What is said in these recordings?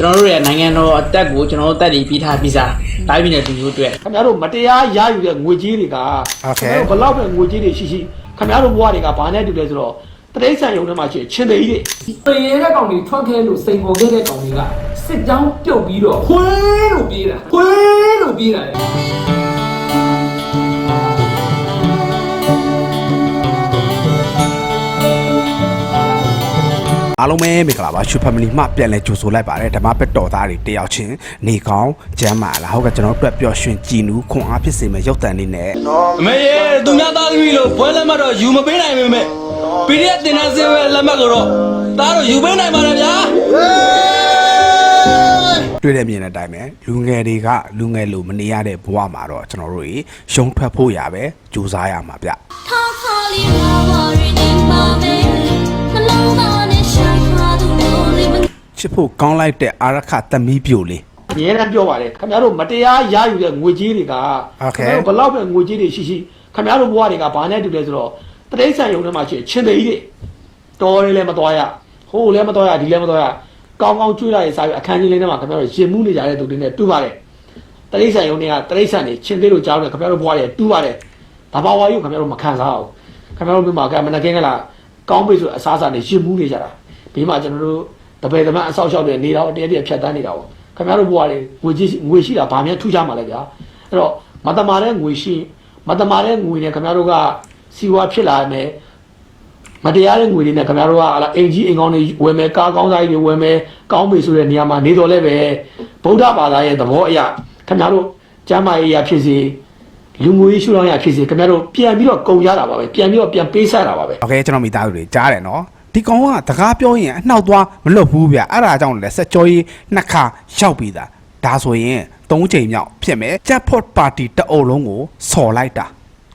ကျွန်တော်တို့ရဲ့နိုင်ငံတော်အတက်ကိုကျွန်တော်တို့တက်တည်ပြီးထားပြီးစားတိုင်းပြည်နဲ့လူမျိုးအတွက်ခင်ဗျားတို့မတရားရယူတဲ့ငွေကြေးတွေကခင်ဗျားတို့ဘလောက်ပဲငွေကြေးတွေရှိရှိခင်ဗျားတို့ဘဝတွေကဘာနဲ့တူလဲဆိုတော့တရိษံရုံထဲမှာရှိချင်းသေးကြီးတွေပြေရဲတဲ့ကောင်တွေထွက်ခဲလို့စိန်ပေါ်ခဲ့တဲ့ကောင်တွေကစစ်ကြောင်းပြုတ်ပြီးတော့ခွေးလို့ပြေးတာခွေးလို့ပြေးတာ အားလုံးပဲမင်္ဂလာပါရှူဖမီလီမှပြန်လဲကြိုဆိုလိုက်ပါတယ်ဓမ္မပက်တော်သားတွေတယောက်ချင်းနေကောင်းကျမ်းမာလားဟုတ်ကဲ့ကျွန်တော်တို့အတွက်ပျော်ရွှင်ကြည်နူးခွန်အားဖြစ်စေမယ့်ရုပ်တံလေးနဲ့အမေရေသူများသားသမီးလို့ဘွဲလက်မှတ်တော့ယူမပေးနိုင်ပေမဲ့ PDF တင်တဲ့စေဝဲလက်မှတ်ကိုတော့သားတော့ယူပေးနိုင်ပါတယ်ဗျာတွေ့တဲ့မြင်တဲ့အတိုင်းပဲလူငယ်တွေကလူငယ်လိုမနေရတဲ့ဘဝမှာတော့ကျွန်တော်တို့တွေရှုံးထွက်ဖို့ရပဲကြိုးစားရမှာဗျထားထားလေးလာပါရင်နေပါမယ် ချစ်ဖို့ကောင်းလိုက်တဲ့အာရခသမီးပြိုလေးအများနဲ့ပြောပါတယ်ခင်ဗျားတို့မတရားရယူတဲ့ငွေကြေးတွေကခင်ဗျားတို့ဘလောက်ပဲငွေကြေးတွေရှိရှိခင်ဗျားတို့ဘဝတွေကဘာနဲ့တူလဲဆိုတော့တတိဆန်ယုံထဲမှာရှိချင်းသိကြီးတွေတော်တယ်လည်းမတော်ရဟိုလည်းမတော်ရဒီလည်းမတော်ရကောင်းကောင်းကျွေးလိုက်စားပြီးအခန်းကြီးလေးထဲမှာခင်ဗျားတို့ရင်မှုနေကြတဲ့သူတွေနဲ့တူပါတယ်တတိဆန်ယုံတွေကတတိဆန်တွေချင်းသိလို့ကြားလို့ခင်ဗျားတို့ဘဝတွေတူပါတယ်ဘာဘာဝါယူခင်ဗျားတို့မခံစားအောင်ခင်ဗျားတို့မြန်မာကမနကင်းကလာကောင်းပြီဆိုအစားအစာတွေရင်မှုနေကြတာဘေးမှာကျွန်တော်တို့ တပည့်တမန်အဆောက်အအုံတွေနေတော့တရက်တရက်ဖြတ်တန်းနေတာပေါ့ခင်ဗျားတို့ဘဝတွေငွေကြီးငွေရှိတာဘာမှထူးခြားမှာလဲဗျာအဲ့တော့မတမာတဲ့ငွေရှိမတမာတဲ့ငွေနဲ့ခင်ဗျားတို့ကစီဝါဖြစ်လာမယ်မတရားတဲ့ငွေတွေနဲ့ခင်ဗျားတို့ကဟာလာအင်ကြီးအင်ကောင်းတွေဝယ်မယ်ကားကောင်းစားတွေဝယ်မယ်ကောင်းပြီဆိုတဲ့နေရာမှာနေတော်လဲပဲဗုဒ္ဓဘာသာရဲ့သဘောအရခင်ဗျားတို့ကျမ်းမာရေးရဖြစ်စေလူငွေရှုထောင့်ရဖြစ်စေခင်ဗျားတို့ပြန်ပြီးတော့ကုန်ရတာပါပဲပြန်ပြီးတော့ပြန်ပေးဆက်တာပါပဲ โอเคကျွန်တော်မိသားစုတွေကြားတယ်နော် ဒီကောင်ကတကားပြောရင်အနှောက်သွားမလွတ်ဘူးဗျအဲ့ဒါကြောင့်လည်းဆက်ကြောရေးနှစ်ခါရောက်ပြီးသားဒါဆိုရင်၃ချိန်မြောက်ဖြစ်မယ်ချက်ဖို့ပါတီတအုပ်လုံးကိုဆော်လိုက်တာ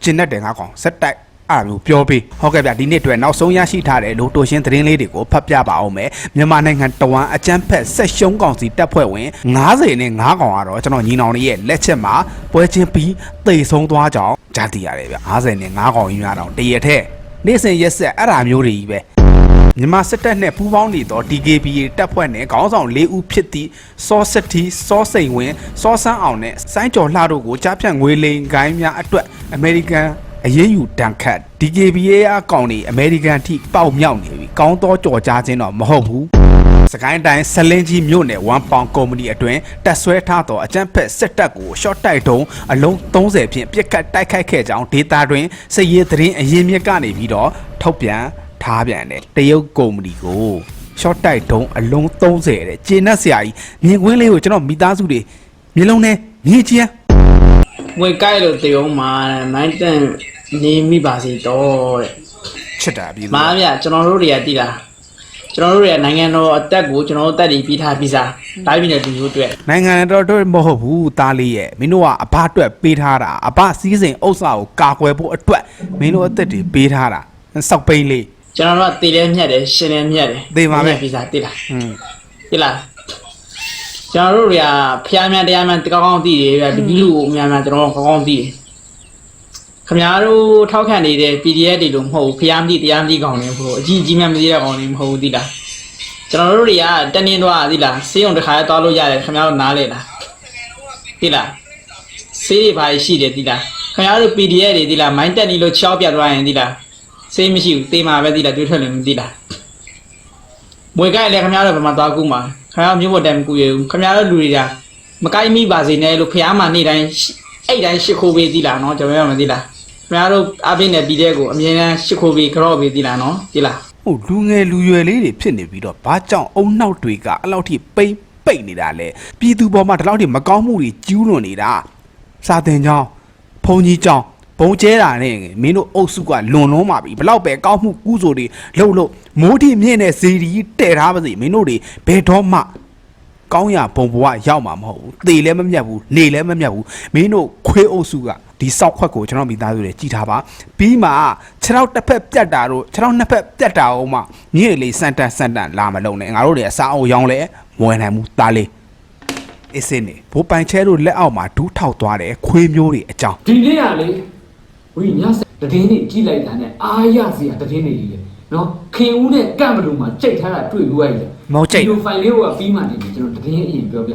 ကျင်တတ်တယ်ငါကောင်စက်တိုက်အားမျိုးပြောပြီးဟုတ်ကဲ့ဗျဒီနေ့အတွက်နောက်ဆုံးရရှိထားတဲ့လိုတိုရှင်သတင်းလေးတွေကိုဖတ်ပြပါအောင်မယ်မြန်မာနိုင်ငံတဝမ်းအကြမ်းဖက်ဆက်ရှုံးကောင်စီတပ်ဖွဲ့ဝင်90နဲ့9ကောင်ကတော့ကျွန်တော်ညီနောင်လေးရဲ့လက်ချက်မှာပွဲချင်းပြီးတိတ်ဆုံးသွားကြောင်းကြားသိရတယ်ဗျ90နဲ့9ကောင်ကြီးများတော့တရက်ထဲနေ့စဉ်ရက်ဆက်အဲ့ဒါမျိုးတွေကြီးပဲ မြန်မာစစ်တပ်နဲ့ပူးပေါင်းနေသော DKBA တပ်ဖွဲ့နဲ့ခေါင်းဆောင်၄ဦးဖြစ်သည့်စောစတီစောစိန်ဝင်းစောဆန်းအောင်နဲ့စိုင်းကျော်လှတို့ကိုကြားဖြတ်ငွေလိမ်ကိုင်းများအတွက်အမေရိကန်အရေးယူတန်ခတ် DKBA အကောင့်တွေအမေရိကန်ထိပေါက်မြောက်နေပြီကောင်းသောကြော်ကြားခြင်းတော့မဟုတ်ဘူးစကိုင်းတိုင်းဆလင်းကြီးမြို့နယ်ဝမ်ပေါင်ကုမ္ပဏီအတွင်းတက်ဆွဲထားသောအကြမ်းဖက်စစ်တပ်ကိုရှော့တိုက်တုံးအလုံး30ဖြင့်ပြစ်ခတ်တိုက်ခိုက်ခဲ့ကြောင်းဒေတာတွင်စစ်ရေးသတင်းအရင်းမြစ်ကနေပြီးတော့ထုတ်ပြန် ထားပြန်တယ်တရုတ်ကုမ္ပဏီကို short တိုက်တုံးအလုံး30တဲ့ကျေနပ်စရာကြီးမြင်ကွင်းလေးကိုကျွန်တော်မိသားစုတွေမျက်လုံးနဲ့မြင်ချင်ငွေကြိုက်လို့တေအောင်မှာတဲ့မိုင်းတန်နေမိပါစေတော့တဲ့ချစ်တာပြည်သူမားဗျကျွန်တော်တို့တွေကတည်လားကျွန်တော်တို့ရဲ့နိုင်ငံတော်အသက်ကိုကျွန်တော်တို့တက်တည်ပြီးထားပြီးစားတိုင်းပြည်နဲ့လူမျိုးအတွက်နိုင်ငံတော်တို့မဟုတ်ဘူးသားလေးရဲ့မင်းတို့ကအဘအတွက်ပေးထားတာအဘစီးစိမ်ဥစ္စာကိုကာကွယ်ဖို့အတွက်မင်းတို့အသက်တွေပေးထားတာစောက်ပိန်းလေး ကျွန်တော်တို့ကတည်လဲမြတ်တယ်ရှင်လဲမြတ်တယ်သေပါမယ်ပြီးစားတည်လားอืมတည်လားကျွန်တော်တို့တွေကဖျားများတရားများတကောင်းကောင်းတည်တယ်ဗျတပီးလူကိုအများများကျွန်တော်တို့ကောင်းကောင်းတည်တယ်ခင်ဗျားတို့ထောက်ခံနေတဲ့ PDF တွေလို့မဟုတ်ဘူးဖျားမသိတရားမသိကောင်တွေမဟုတ်ဘူးအကြီးအကြီးများမသိတဲ့ကောင်တွေမဟုတ်ဘူးတည်လားကျွန်တော်တို့တွေကတနင်းတော့တည်လားစေးုံတစ်ခါသွားလို့ရတယ်ခင်ဗျားတို့နားလေလားတည်လားစေးတွေဘာရှိတယ်တည်လားခင်ဗျားတို့ PDF တွေတည်လားမိုင်းတက်နေလို့ချောက်ပြတ်သွားရင်တည်လား စေးမရှိဘူးတေးမှာပဲတည်လားတွေးထွက်လို့မတည်လားမွေကိုက်လည်းခမရတော့ဘယ်မှာသွားကူမှာခမရမြို့ပေါ်တိုင်မကူရဘူးခမရတော့လူတွေကမကိုက်မိပါစေနဲ့လို့ဖះမှာနေ့တိုင်းအဲ့တိုင်းရှ िख ိုးပေးသီးလားနော်ကျွန်တော်ရမသိလားခမရတို့အပိနဲ့ပြီးတဲ့ကိုအမြဲတမ်းရှ िख ိုးပေးကြော့ပေးသီးလားနော်သိလားဟိုလူငယ်လူရွယ်လေးတွေဖြစ်နေပြီးတော့ဘာကြောင့်အုံနောက်တွေကအဲ့လောက်ထိပိမ့်ပိတ်နေတာလဲပြည်သူပေါ်မှာဒီလောက်ထိမကောင်းမှုတွေကျူးလွန်နေတာစာတင်ကြောင်းဘုံကြီးကြောင်း ဘုံကျဲတာနဲ့မင်းတို့အုပ်စုကလွန်လုံးပါပြီဘလောက်ပဲကောင်းမှုကုသိုလ်တွေလှုပ်လို့မိုးတိမြင့်တဲ့ဇီရီတဲ့ထားပါစေမင်းတို့တွေဘယ်တော့မှကောင်းရဘုံဘဝရောက်မှာမဟုတ်ဘူးသေလည်းမမြတ်ဘူးနေလည်းမမြတ်ဘူးမင်းတို့ခွေးအုပ်စုကဒီစောက်ခွက်ကိုကျွန်တော်မိသားစုတွေကြည်ထားပါပြီးမှခြေထောက်တစ်ဖက်ပြတ်တာတို့ခြေထောက်နှစ်ဖက်ပြတ်တာအောင်မှမြင့်လေးစန်တန်စန်တန်လာမလုံးနဲ့ငါတို့တွေအစားအောင်ရောင်းလဲမဝယ်နိုင်ဘူးသားလေးအစ်စင်းနေဘိုးပိုင်ချဲတို့လက်အောက်မှာဒူးထောက်သွားတဲ့ခွေးမျိုးတွေအကြောင်းဒီနေ့ကလေ ဝိညာဉ်တည်င်းနေကြည့်လိုက်တာနဲ့အားရစရာတည်င်းနေကြီးလေမနော်ခင်ဦးနဲ့ကန့်ဘလူမှာကြိတ်ထားတာတွေ့လို့ရတယ်မောက်ကြိတ်ဒီလိုဖိုင်လေးကိုပြီးမှနေပြီကျွန်တော်တရင်အရင်ပြောပြ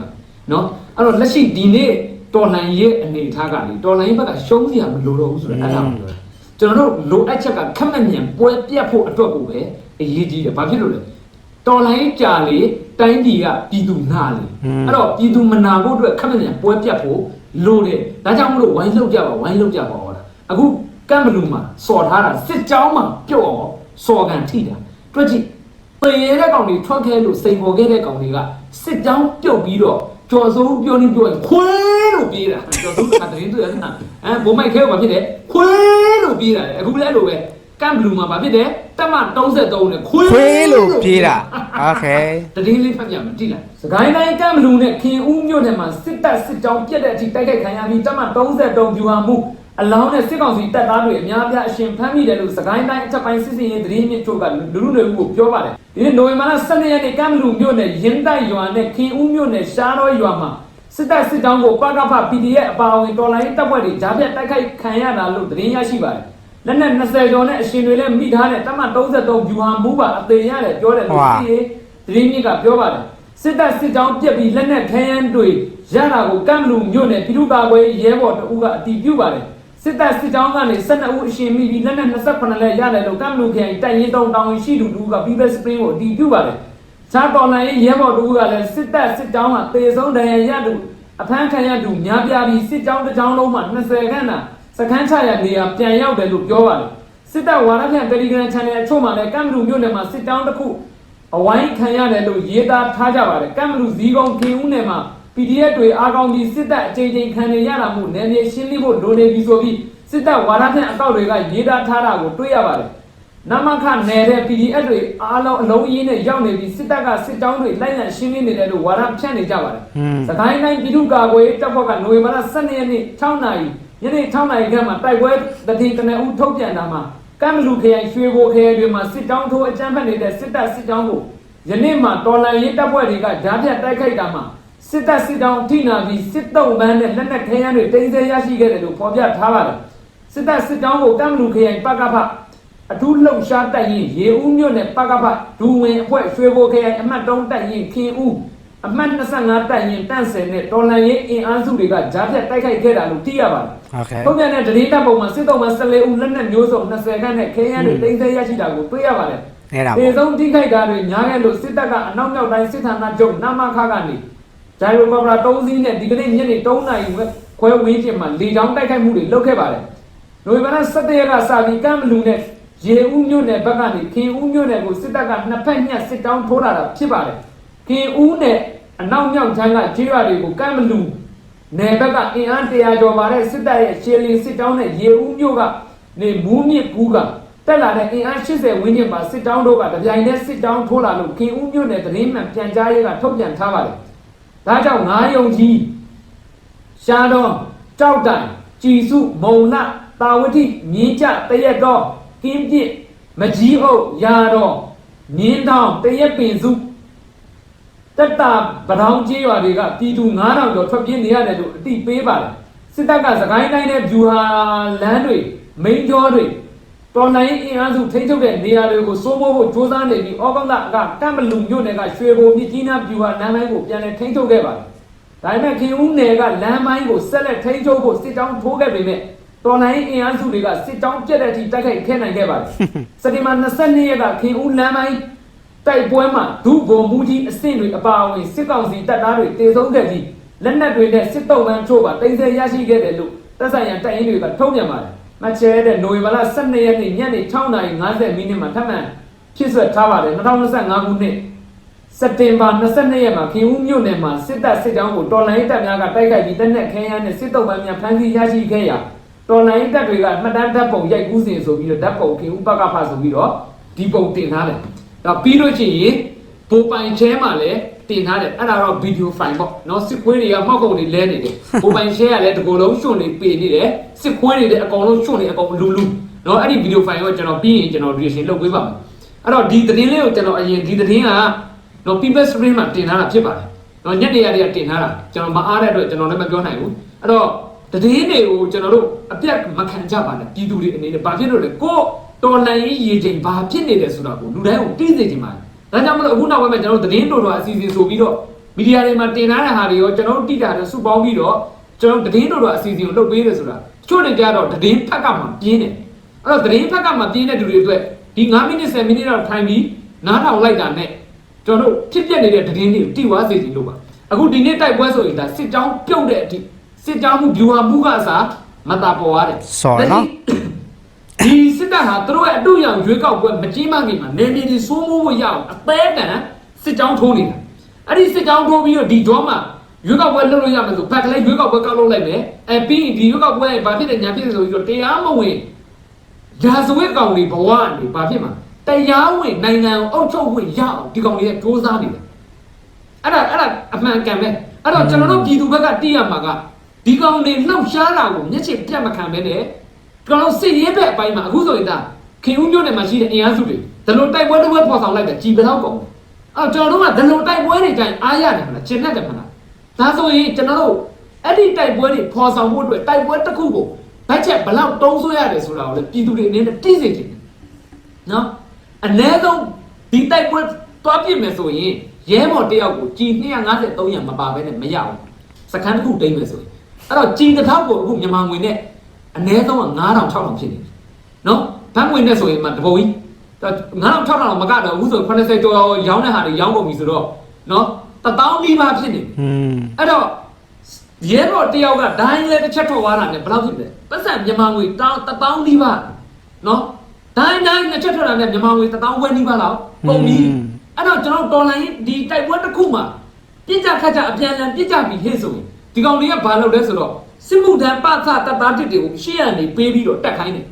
နော်အဲ့တော့လက်ရှိဒီနေ့တော်လှန်ရေးအနေထားကလေတော်လှန်ရေးဘက်ကရှုံးစရာမလိုတော့ဘူးဆိုတော့အဲ့ဒါကိုပြောတာကျွန်တော်တို့လိုအပ်ချက်ကခက်မက်မြန်ပွဲပြတ်ဖို့အတွက်ကိုပဲအရေးကြီးတယ်ဘာဖြစ်လို့လဲတော်လှန်ရေးကြာလေတိုင်းပြည်ကပြည်သူနာလေအဲ့တော့ပြည်သူမနာဖို့အတွက်ခက်မက်မြန်ပွဲပြတ်ဖို့လိုတယ်ဒါကြောင့်မလို့ဝိုင်းလောက်ကြပါဝိုင်းလောက်ကြပါဟောတာ အခုကမ်ဘလူးမှာစော်ထားတာစစ်ကြောင်းမှာပြုတ်အောင်စော်ကန်ထိတာတွက်ကြည့် ပေရတဲ့ကောင်တွေထွက်ခဲ့လို့စိန်ပေါ်ခဲ့တဲ့ကောင်တွေကစစ်ကြောင်းပြုတ်ပြီးတော့ကျော်စိုးပြောနေပြောရင်ခွေးလို့ပြေးတာကျော်စိုးကတရင်တွေ့ရတာအဲဘုံမိုက်ခဲကဘာဖြစ်လဲခွေးလို့ပြေးတာလေအခုလည်းအဲ့လိုပဲကမ်ဘလူးမှာဘာဖြစ်တယ်တက်မ33နဲ့ခွေး ခွေးလို့ပြေးတာโอเค တတိလေးဖတ်ပြမယ်ကြည့်လိုက်စကိုင်းတိုင်းကမ်ဘလူးနဲ့ခင်ဦးမြို့နယ်မှာစစ်တပ်စစ်ကြောင်းပြက်တဲ့အထိတိုက်ခိုက်ခံရပြီးတက်မ33ပြူဟာမှု အလောင်းနဲ့စစ်ကောင်စီတပ်သားတွေအများအပြားအရှင်ဖမ်းမိတယ်လို့စကိုင်းတိုင်းအထက်ပိုင်းစစ်စင်ရေးသတင်းမြစ်ချုပ်ကလူလူတွေကိုပြောပါတယ်ဒီနေ့နိုဝင်ဘာလ12ရက်နေ့ကမ်ဘလူးမြို့နယ်ရင်းတိုက်ရွာနဲ့ခင်ဦးမြို့နယ်ရှားတော်ရွာမှာစစ်တပ်စစ်ကြောင်းကိုပကဖ PDF အပါအဝင်တော်လိုင်းတပ်ဖွဲ့တွေဂျားပြတ်တိုက်ခိုက်ခံရတာလို့သတင်းရရှိပါတယ်လက်နက်20ကျော်နဲ့အရှင်တွေလည်းမိထားတဲ့တမ33ဗျူဟာမူပါအသေးရတယ်ပြောတယ်လို့သိရသတင်းမြစ်ကပြောပါတယ်စစ်တပ်စစ်ကြောင်းပြက်ပြီးလက်နက်ခဲယမ်းတွေရတာကိုကမ်ဘလူးမြို့နယ်ပြည်သူ့ကာကွယ်ရဲဘော်တအူးကအတီးပြုပါတယ် စစ်တပ်စစ်ကြောင်းကနေ12ဦးအရှင်မိပြီးလက်နက်28လက်ရတယ်လို့ကမ်ဘလူခရိုင်တိုင်ရင်တုံတောင်ဝင်ရှိသူတူက People Spring ကိုအတည်ပြုပါတယ်။ခြားတော်လိုင်းရဲဘော်တူကလည်းစစ်တပ်စစ်ကြောင်းကတေဆုံးဒဏ်ရာရသူအဖမ်းခံရသူများပြားပြီးစစ်ကြောင်းတစ်ကြောင်းလုံးမှာ20ခန့်တာစခန်းချရနေရာပြန်ရောက်တယ်လို့ပြောပါတယ်။စစ်တပ်ဝါရဖြန့် Telegram Channel အချို့မှာလည်းကမ်ဘလူမြို့နယ်မှာစစ်ကြောင်းတစ်ခုအဝိုင်းခံရတယ်လို့ရေးသားထားကြပါတယ်။ကမ်ဘလူဇီကုံခင်ဦးနယ်မှာ PDF တွေအားကောင်းပြီးစစ်တပ်အကြိမ်ကြိမ်ခံနေရတာမို့နယ်မြေရှင်းလင်းဖို့လိုနေပြီဆိုပြီးစစ်တပ်ဝါဒဖြန့်အကောက်တွေကရေးသားထားတာကိုတွေ့ရပါတယ်။နမခနယ်တဲ့ PDF တွေအားလုံးအလုံးအရင်းနဲ့ရောက်နေပြီးစစ်တပ်ကစစ်တောင်းတွေလိုက်လံရှင်းလင်းနေတယ်လို့ဝါဒဖြန့်နေကြပါတယ်။စကိုင်းတိုင်းပြည်သူ့ကာကွယ်ရေးတပ်ဖွဲ့ကနိုဝင်ဘာလ12ရက်နေ့6နာရီညနေ6နာရီခန့်မှာတိုက်ပွဲတတိတနအူထုတ်ပြန်တာမှာကမ်ဘလူခရိုင်ရွှေဘိုခရိုင်တွေမှာစစ်တောင်းထိုးအကြမ်းဖက်နေတဲ့စစ်တပ်စစ်တောင်းကိုယနေ့မှာတော်လန်ရေးတပ်ဖွဲ့တွေကဓာတ်ပြတ်တိုက်ခိုက်တာမှာ စစ်တပ်စစ်တောင်းထိနာပြီးစစ်တုံးပန်းနဲ့လက်နက်ခဲယမ်းတွေတင်ဆက်ရရှိခဲ့တယ်လို့ဖော်ပြထားပါတယ်စစ်တပ်စစ်တောင်းကိုတမ်လူခရိုင်ပကဖအထူးလှုပ်ရှားတပ်ရင်းရေဦးမြို့နယ်ပကဖဒူဝင်အဖွဲ့ရွှေဘိုခရိုင်အမှတ်3တပ်ရင်းခင်ဦးအမှတ်25တပ်ရင်းတန့်စင်နဲ့တော်လန်ရေးအင်အားစုတွေကကြားဖြတ်တိုက်ခိုက်ခဲ့တာလို့သိရပါတယ်ဟုတ်ကဲ့ပုံပြန်တဲ့ဒရင်တပ်ပုံမှာစစ်တုံးပန်း14ဦးလက်နက်မျိုးစုံ20ခန့်နဲ့ခဲယမ်းတွေတင်ဆက်ရရှိတာကိုတွေ့ရပါတယ်အဲ့ဒါပေါ့။ဒေသုံးတိခိုက်တာတွေညားခဲ့လို့စစ်တပ်ကအနောက်မြောက်တိုင်းစစ်ဌာနချုပ်နမခကနေ ဂျိုင်ရိုကော်ပရာ3စီးနဲ့ဒီကနေ့ညနေ3နာရီခွဲဝန်းကျင်မှာလေကြောင်းတိုက်ခိုက်မှုတွေလုပ်ခဲ့ပါတယ်။နိုဝင်ဘာလ17ရက်ကစပြီးကမ်ဘလူနဲ့ရေဦးမြို့နယ်ဘက်ကနေခင်ဦးမြို့နယ်ကိုစစ်တပ်ကနှစ်ဖက်ညှက်စစ်တောင်းထိုးလာတာဖြစ်ပါတယ်။ခင်ဦးနဲ့အနောက်မြောက်ချမ်းကကျေးရွာတွေကိုကမ်ဘလူနယ်ဘက်ကအင်အား100ကျော်ပါတဲ့စစ်တပ်ရဲ့ရှေလီစစ်တောင်းနဲ့ရေဦးမြို့ကနေမူးမြစ်ကူးကတက်လာတဲ့အင်အား80ဝန်းကျင်ပါစစ်တောင်းတို့ကတပြိုင်တည်းစစ်တောင်းထိုးလာလို့ခင်ဦးမြို့နယ်သတင်းမှန်ပြန်ကြားရေးကထုတ်ပြန်ထားပါတယ်။ ဒါကြောင့်ငါးယုံကြီးရှားတော်ကြောက်တိုင်ကြည်စုမုံလတာဝတိမြင်းကြတရက်တော်ကင်းပြစ်မကြီးအုပ်ရာတော်မြင်းတောင်တရက်ပင်စုတက်တာဗတောင်းကြီးရွာတွေကပြည်သူ9000ကျော်ထွက်ပြေးနေရတယ်လို့အတိပေးပါတယ်စစ်တပ်ကစကိုင်းတိုင်းနဲ့ဗျူဟာလမ်းတွေမိန်ကျော်တွေ တော်လိုင်းအင်အားစုထိန်းချုပ်တဲ့နေရာတွေကိုစိုးမိုးဖို့ကြိုးစားနေပြီးဩကောင်းလကကမ်ဘလူမြို့နယ်ကရွှေဘုံမြစ်ကြီးနားပြူဟာလမ်းပိုင်းကိုပြန်လည်ထိန်းချုပ်ခဲ့ပါတယ်။ဒါပေမဲ့ခင်ဦးနယ်ကလမ်းပိုင်းကိုဆက်လက်ထိန်းချုပ်ဖို့စစ်တောင်းထိုးခဲ့ပေမဲ့တော်လိုင်းအင်အားစုတွေကစစ်တောင်းပြက်တဲ့အထိတိုက်ခိုက်ခဲ့နိုင်ခဲ့ပါတယ်။စက်တင်ဘာ22ရက်ကခင်ဦးလမ်းပိုင်းတိုက်ပွဲမှာဒုဗိုလ်မှူးကြီးအဆင့်တွေအပါအဝင်စစ်ကောင်စီတပ်သားတွေတေဆုံးခဲ့ပြီးလက်နက်တွေနဲ့စစ်တုံးပန်းချို့ပါတင်ဆက်ရရှိခဲ့တယ်လို့တပ်ဆိုင်ရာတပ်ရင်းတွေကထုတ်ပြန်ပါတယ်။ မချဲတဲ့နိုဝင်ဘာလ12ရက်နေ့ညနေ6:50မိနစ်မှာထပ်မံဖြစ်ဆွဲထားပါတယ်2025ခုနှစ်စက်တင်ဘာ22ရက်မှာခင်ဦးမြို့နယ်မှာစစ်တပ်စစ်ကြောင်းကိုတော်လိုင်းတပ်များကတိုက်ခိုက်ပြီးတပ်နဲ့ခဲယမ်းနဲ့စစ်တုံးပန်းများဖမ်းဆီးရရှိခဲ့ရာတော်လိုင်းတပ်တွေကမှတ်တမ်းဓာတ်ပုံရိုက်ကူးစဉ်ဆိုပြီးတော့ဓာတ်ပုံခင်ဦးဘက်ကဖဆိုပြီးတော့ဒီပုံတင်ထားတယ်။ဒါပြီးလို့ချင်းရင်ပိုပိုင်ချဲမှာလည်း တင်ထားတယ်အဲ့ဒါတော့ဗီဒီယိုဖိုင်ပေါ့နော်စစ်ခွေးတွေကမှောက်ကုန်တွေလဲနေတယ်ပိုပိုင်ချဲကလည်းတကူလုံးရှွန့်နေပေနေတယ်စစ်ခွေးတွေလည်းအကောင်လုံးရှွန့်နေအကောင်လူလူနော်အဲ့ဒီဗီဒီယိုဖိုင်ကိုကျွန်တော်ပြီးရင်ကျွန်တော် reaction လုပ်ပေးပါမယ်အဲ့တော့ဒီသတင်းလေးကိုကျွန်တော်အရင်ဒီသတင်းကနော် people screen မှာတင်ထားတာဖြစ်ပါတယ်နော်ညနေရတွေကတင်ထားတာကျွန်တော်မအားတဲ့အတွက်ကျွန်တော်လည်းမပြောနိုင်ဘူးအဲ့တော့သတင်းတွေကိုကျွန်တော်တို့အပြတ်မခံကြပါနဲ့ပြည်သူတွေအနေနဲ့ဘာဖြစ်လို့လဲကိုတော်လန်ရေးရေချိန်ဘာဖြစ်နေတယ်ဆိုတာကိုလူတိုင်းကိုသိစေချင်ပါတယ် ဒါကြောင့်မလို့အခုနောက်ပိုင်းမှာကျွန်တော်တို့သတင်းတော်တော်အစီအစဉ်ဆိုပြီးတော့မီဒီယာတွေမှာတင်ထားတဲ့ဟာတွေရောကျွန်တော်တို့တိတာတွေစုပေါင်းပြီးတော့ကျွန်တော်သတင်းတော်တော်အစီအစဉ်ကိုလုပ်ပေးတယ်ဆိုတာတချို့တွေကြတော့သတင်းဖက်ကမှပြင်းတယ်အဲ့တော့သတင်းဖက်ကမှပြင်းတဲ့လူတွေအတွက်ဒီ9မိနစ်10မိနစ်တော့ထိုင်ပြီးနားထောင်လိုက်တာနဲ့ကျွန်တော်တို့ဖြစ်ပျက်နေတဲ့သတင်းတွေကိုတိဝါစေချင်လို့ပါအခုဒီနေ့တိုက်ပွဲဆိုရင်ဒါစစ်ကြောင်းပြုတ်တဲ့အထိစစ်ကြောင်းမှု view ဟာမှုကအစားမတာပေါ်ရတယ်ဆော်နော်ဒီ စစ်တပ်ဟာသူတို့ရဲ့အတူရောင်ရွေးကောက်ပွဲမကြီးမခင်မှာနေပြည်တော်စိုးမိုးဖို့ရအောင်အသေးတန်စစ်ကြောင်းထိုးနေတာအဲ့ဒီစစ်ကြောင်းထိုးပြီးတော့ဒီတော့မှရွေးကောက်ပွဲလုပ်လို့ရမယ်ဆိုဘက်ကလေးရွေးကောက်ပွဲကောက်လုပ်လိုက်မယ်အဲပြီးရင်ဒီရွေးကောက်ပွဲရဲ့ဘာဖြစ်တဲ့ညာဖြစ်တဲ့ဆိုပြီးတော့တရားမဝင်ရာဇဝတ်ကောင်တွေဘဝကနေဘာဖြစ်မှာတရားဝင်နိုင်ငံကိုအုပ်ချုပ်ခွင့်ရအောင်ဒီကောင်တွေကစ조사နေတယ်အဲ့ဒါအဲ့ဒါအမှန်ကန်ပဲအဲ့တော့ကျွန်တော်တို့ပြည်သူဘက်ကတိရမှာကဒီကောင်တွေနှောက်ရှားတာကိုမျက်ခြေပြတ်မခံပဲနဲ့ ကျွန်တော်စစ်ရေးဘက်အပိုင်းမှာအခုဆိုရင်ဒါခင်ဦးမျိုးနယ်မှာရှိတဲ့အင်အားစုတွေဒလိုတိုက်ပွဲတစ်ပွဲပေါ်ဆောင်လိုက်တာကြည်ဘယ်တော့ကုန်လဲအော်ကျွန်တော်တို့ကဒလိုတိုက်ပွဲတွေတိုင်းအားရတယ်ခလားကျင်တတ်တယ်ခလားဒါဆိုရင်ကျွန်တော်တို့အဲ့ဒီတိုက်ပွဲတွေပေါ်ဆောင်ဖို့အတွက်တိုက်ပွဲတစ်ခုကိုဘတ်ချက်ဘယ်လောက်တုံးဆွဲရတယ်ဆိုတာကိုလည်းပြည်သူတွေအနေနဲ့သိစေချင်တယ်နော်အ ਨੇ ဆုံးဒီတိုက်ပွဲတွားပြစ်မယ်ဆိုရင်ရဲဘော်တယောက်ကိုကြီး253ရံမပါဘဲနဲ့မရဘူးစခန်းတစ်ခုတိမ့်မယ်ဆိုရင်အဲ့တော့ကြီးတစ်ထောက်ကိုအခုမြန်မာငွေနဲ့ အနည်းဆုံးက9000 6000ဖြစ်နေပြီနော်ဘတ်ငွေနဲ့ဆိုရင်မှတပုံကြီး9000 6000မကတော့အခုဆို80ကျော်ရောင်းတဲ့ဟာတွေရောင်းကုန်ပြီဆိုတော့နော်1000နီးပါးဖြစ်နေပြီอืมအဲ့တော့ရဲဘော်တယောက်ကဒိုင်းလဲတစ်ချက်ထွက်သွားတာနဲ့ဘယ်လောက်ဖြစ်လဲပတ်စံမြန်မာငွေတောင်း1000နီးပါးနော်ဒိုင်းဒိုင်းတစ်ချက်ထွက်တာနဲ့မြန်မာငွေ1000ဝဲနီးပါးလောက်ကုန်ပြီအဲ့တော့ကျွန်တော်တော်လိုင်းဒီတိုက်ပွဲတစ်ခုမှာပြစ်ကြခတ်ကြအပြန်အလှန်ပြစ်ကြပြီဟဲ့ဆိုရင်ဒီကောင်တွေကဘာလုပ်လဲဆိုတော့ စစ်မှုထမ်းပသတတ်သားတစ်တွေကိုရှေ့ကနေပေးပြီးတော့တက်ခိုင်းတယ်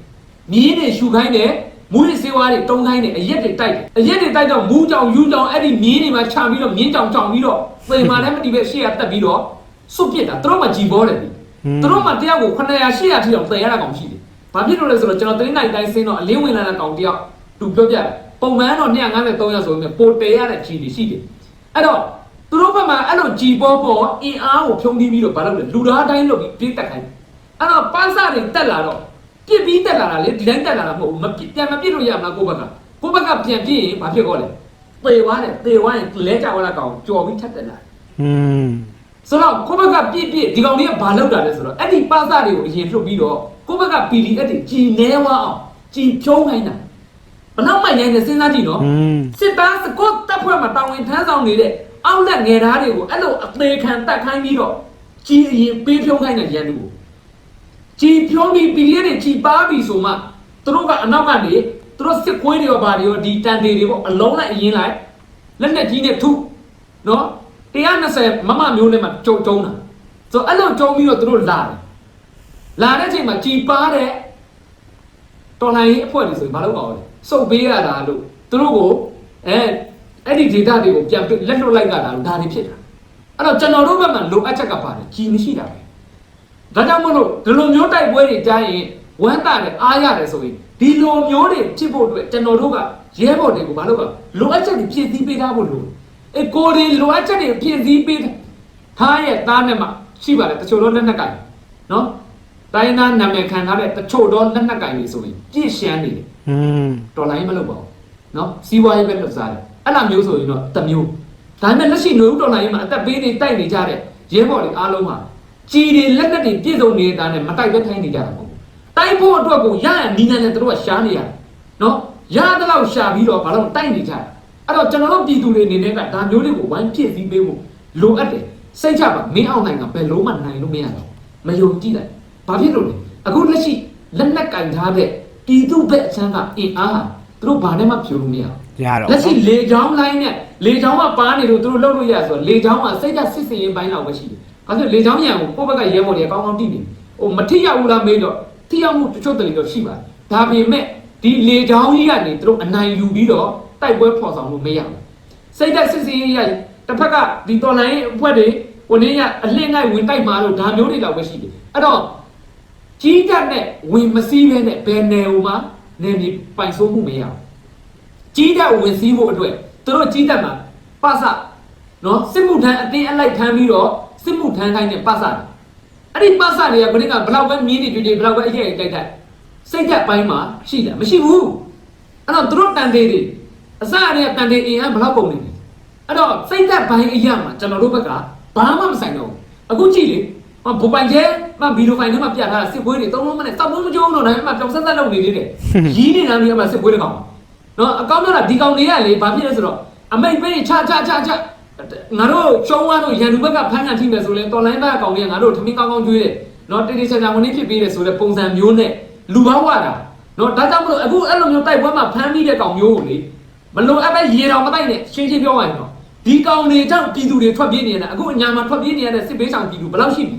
မြင်းတွေရှူခိုင်းတယ်မူးရစေဝါတွေတုံးခိုင်းတယ်အရက်တွေတိုက်တယ်အရက်တွေတိုက်တော့မူးကြောင်ယူကြောင်အဲ့ဒီမြင်းတွေမှာချပြီးတော့မြင်းကြောင်ကြောင်ပြီးတော့ပေမာလည်းမတီးပဲရှေ့ကတက်ပြီးတော့စွတ်ပစ်တာသူတို့မှကြည်ဘောတယ်ဒီသူတို့မှတယောက်ကို900 800ထိအောင်တည်ရတာကောင်ရှိတယ်ဘာဖြစ်လို့လဲဆိုတော့ကျွန်တော်တင်းနိုင်တိုင်းဆင်းတော့အလင်းဝင်လာတဲ့ကောင်တယောက်သူပြောပြတယ်ပုံမှန်တော့253ရက်ဆိုရင်ပိုတည်ရတဲ့ကြီးတွေရှိတယ်အဲ့တော့ သူတို့ဘက်မှာအဲ့လိုကြည်ပေါ်ပေါ်အင်အားကိုဖြုံးသီးပြီးတော့ဘာလုပ်လဲလူသားတိုင်းလုပ်ပြီးပြေးတက်ခိုင်းအဲ့တော့ပန်းစတွေတက်လာတော့ပြစ်ပြီးတက်လာတာလေဒီတိုင်းတက်လာတာမဟုတ်ဘူးမပြစ်ပြန်မပြစ်လို့ရမလားကိုယ့်ဘက်ကကိုယ့်ဘက်ကပြန်ပြစ်ရင်ဘာဖြစ်ကောလဲသေသွားတယ်သေသွားရင်လဲကြွားလာကောင်ကြော်ပြီးထက်တက်လာဟွန်းဆိုတော့ကိုယ့်ဘက်ကပြစ်ပြစ်ဒီကောင်တွေကဘာလုပ်တာလဲဆိုတော့အဲ့ဒီပန်းစတွေကိုအရင်လွတ်ပြီးတော့ကိုယ့်ဘက်က PDF တွေကြီးနေသွားအောင်ကြီးဖြုံးခိုင်းတာဘလောက်မှရိုင်းနေစဉ်းစားကြည့်နော်စစ်သားစကော့တပ်ဖွဲ့မှာတာဝန်ထမ်းဆောင်နေတဲ့ အောက်လက်ငယ်သားတွေကိုအဲ့လိုအသေးခံတတ်ခိုင်းပြီးတော့ကြည်အရင်ပေးဖြုံးခိုင်းတဲ့ရန်သူကိုကြည်ဖြုံးပြီး PDF တွေကြည်ပါပြီဆိုမှသူတို့ကအနောက်ကနေသူတို့စစ်ကွေးတွေရောဘာတွေရောဒီတန်တေတွေပေါ့အလုံးလိုက်အရင်လိုက်လက်နဲ့ကြီးနဲ့ထုနော်120မမမျိုးနဲ့မှကြုံကြုံတာဆိုတော့အဲ့လိုကြုံပြီးတော့သူတို့လာတယ်လာတဲ့အချိန်မှာကြည်ပါတဲ့တော်လိုင်းရေးအဖွဲ့တွေဆိုရင်မလုပ်ပါဘူးလေစုပ်ပေးရတာလို့သူတို့ကိုအဲ အဲ့ဒီ data တွေကိုပြန်ပြလက်လွတ်လိုက်ရတာလို့ဒါတွေဖြစ်တာအဲ့တော့ကျွန်တော်တို့ဘက်မှာလိုအပ်ချက်ကပါတယ်ကြည်မရှိတာပဲဒါကြောင့်မလို့ဒီလိုမျိုးတိုက်ပွဲတွေကြားရင်ဝမ်းတာနဲ့အားရတယ်ဆိုရင်ဒီလိုမျိုးတွေဖြစ်ဖို့အတွက်ကျွန်တော်တို့ကရဲဘော်တွေကိုမလုပ်ပါလိုအပ်ချက်တွေဖြည့်ဆည်းပေးထားဖို့လိုတယ်အေးကိုရီလိုအပ်ချက်တွေဖြည့်ဆည်းပေးထားရဲ့သားနဲ့မှရှိပါတယ်တချို့တော့လက်နက်ကင်နော်တိုင်းသားနာမည်ခံထားတဲ့တချို့တော့လက်နက်ကင်တွေဆိုရင်ပြည့်ရှမ်းနေတယ်อืมတော်လိုင်းမလုပ်ပါဘူးနော်စီးပွားရေးပဲလုပ်စားတယ် အဲ့လိုမျိုးဆိုရင်တော့တစ်မျိုးဒါပေမဲ့လက်ရှိຫນွေဦးတော်လိုင်းမှာအသက်ပေးနေတိုက်နေကြတဲ့ရဲဘော်တွေအားလုံးဟာကြီးတွေလက်နက်တွေပြည့်စုံနေတာနဲ့မတိုက်ပဲထိုင်းနေကြတာမဟုတ်ဘူးတိုက်ဖို့အတွက်ကိုရရနီးနေတယ်တို့ကရှားနေရတယ်နော်ရတဲ့လောက်ရှာပြီးတော့ဘာလို့တိုက်နေကြတယ်အဲ့တော့ကျွန်တော်တို့ပြည်သူတွေအနေနဲ့ကဒါမျိုးတွေကိုဝိုင်းပြည့်စည်ပေးဖို့လိုအပ်တယ်စိတ်ချပါမင်းအောင်နိုင်ကဘယ်လုံးမှနိုင်လို့မရတော့မယုံကြည်လိုက်ဘာဖြစ်လို့လဲအခုလက်ရှိလက်နက်ကင်ထားတဲ့ပြည်သူဘက်အချမ်းကအင်အားဟာသူတို့ဘာနဲ့မှဖြိုလို့မရဘူး ရတော့လက်ရှိလေချောင်းလိုင်းနဲ့လေချောင်းကပါနေလို့သူတို့လှုပ်လို့ရဆိုတော့လေချောင်းကစိတ်ဓာတ်စစ်စင်ရင်ပိုင်းတော့ပဲရှိတယ်။အဲဒါလေချောင်းရံကိုကိုယ့်ဘက်ကရဲဘော်တွေကကောင်းကောင်းတိနေ။ဟိုမထိရောက်ဘူးလားမေးတော့ထိရောက်မှုတချို့တလေတော့ရှိပါတယ်။ဒါပေမဲ့ဒီလေချောင်းကြီးကနေသူတို့အနိုင်ယူပြီးတော့တိုက်ပွဲဖော်ဆောင်လို့မရဘူး။စိတ်ဓာတ်စစ်စင်ရင်ရတစ်ဖက်ကဒီတော်လိုင်းအဖွဲ့တွေဟိုနေ့ကအလင်းငိုက်ဝင်တိုက်မှာလို့ဒါမျိုးတွေတော့ပဲရှိတယ်။အဲ့တော့ကြီးကတ်နဲ့ဝင်မစည်းပဲနဲ့ဘယ်နယ်ဟိုမှာနေမြေပိုင်ဆိုးမှုမရဘူး ကြီးတဲ့ဝင်စည်းဖို့အတွက်သူတို့ကြီးတဲ့မှာပစနော်စစ်မှုထမ်းအတင်းအလိုက်ထမ်းပြီးတော့စစ်မှုထမ်းခိုင်းတဲ့ပစတယ်အဲ့ဒီပစတွေကခရစ်ကဘလောက်ပဲမြင်းတွေတွေ့တွေ့ဘလောက်ပဲအရေးတိုက်တိုက်စိတ်သက်ပိုင်းမှာရှိတယ်မရှိဘူးအဲ့တော့သူတို့တန်သေးတွေအစအရတန်သေးအင်အားဘယ်လောက်ပုံနေလဲအဲ့တော့စိတ်သက်ပိုင်းအရာမှာကျွန်တော်တို့ဘက်ကဘာမှမဆိုင်တော့ဘူးအခုကြည့်လေမဘူပိုင်ကျဲမဗီဒီယိုဖိုင်ထဲမှာပြထားတာစစ်ပွဲတွေသုံးလုံးမနဲ့တောက်ဖို့မကြုံတော့နိုင်မှာတောင်ဆက်ဆက်လုပ်နေသေးတယ်ရီးနေတာမျိုးအမှစစ်ပွဲတွေကောင် နော်အကောင်းတော့ဒီကောင်တွေကလေဘာဖြစ်လဲဆိုတော့အမိတ်ပေးချချချချငါတို့ရှုံးသွားတော့ရန်သူဘက်ကဖမ်းကန်ထိမယ်ဆိုလဲတော်လိုင်းဘက်အကောင်တွေကငါတို့ထမင်းကောင်းကောင်းကျွေးတယ်နော်တေးတေးချာချာဝင်နေဖြစ်ပေးတယ်ဆိုတဲ့ပုံစံမျိုးနဲ့လူပေါင်းဝတာနော်ဒါကြောင့်မလို့အခုအဲ့လိုမျိုးတိုက်ပွဲမှာဖမ်းမိတဲ့ကောင်မျိုးကိုလေမလို့အပ်ပဲရေတော်မတိုက်နဲ့ရှင်းရှင်းပြောရရင်တော့ဒီကောင်တွေကြောင့်ပြည်သူတွေထွက်ပြေးနေရတယ်အခုအညာမှာထွက်ပြေးနေရတဲ့စစ်ပေးဆောင်ပြည်သူဘယ်လောက်ရှိပြီ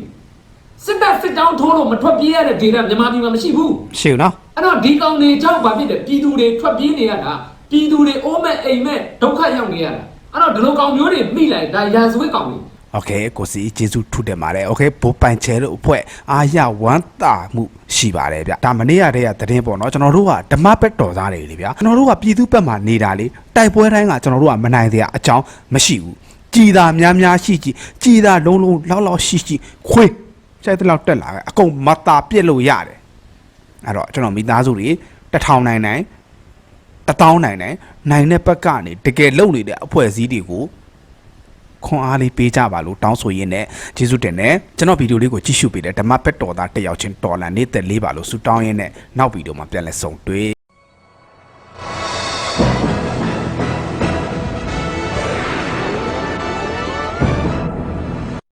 စစ်တပ်စစ်တောင်းထိုးလို့မထွက်ပြေးရတဲ့ဒေသမြန်မာပြည်မှာမရှိဘူးရှေ့ဦးနော် အဲ့တော့ဒီကောင်တွေကြောင့်ဘာဖြစ်လဲပြည်သူတွေထွက်ပြေးနေရတာပြည်သူတွေအိုးမဲ့အိမ်မဲ့ဒုက္ခရောက်နေရတာအဲ့တော့ဒီလိုကောင်မျိုးတွေမိလိုက်ဒါရာဇဝတ်ကောင်တွေ โอเคကိုစီကျေးဇူးထူတယ်ပါတယ်โอเคဘိုးပိုင်ချဲတို့အဖွဲ့အာရဝမ်းတာမှုရှိပါတယ်ဗျဒါမနေ့ရတဲ့ကသတင်းပေါ့နော်ကျွန်တော်တို့ကဓမ္မဘက်တော်သားတွေလေဗျာကျွန်တော်တို့ကပြည်သူဘက်မှာနေတာလေတိုက်ပွဲတိုင်းကကျွန်တော်တို့ကမနိုင်တဲ့အကြောင်းမရှိဘူးကြည်သာများများရှိကြည်ကြည်သာလုံးလုံးလောက်လောက်ရှိရှိခွေးစိုက်တဲ့လောက်တက်လာခဲ့အကုန်မတာပြစ်လို့ရတယ် အဲ့တော့ကျွန်တော်မိသားစုတွေတစ်ထောင်နိုင်နိုင်တစ်တောင်းနိုင်နိုင်နိုင်တဲ့ဘက်ကနေတကယ်လုံနေတဲ့အဖွဲ့အစည်းတွေကိုခွန်အားလေးပေးကြပါလို့တောင်းဆိုရင်းနဲ့ကျေးဇူးတင်တယ်ကျွန်တော်ဗီဒီယိုလေးကိုကြည့်ရှုပေးတယ်ဓမ္မပက်တော်သားတစ်ယောက်ချင်းတော်လန်နေသက်လေးပါလို့ဆုတောင်းရင်းနဲ့နောက်ဗီဒီယိုမှာပြန်လည်ဆုံတွေ့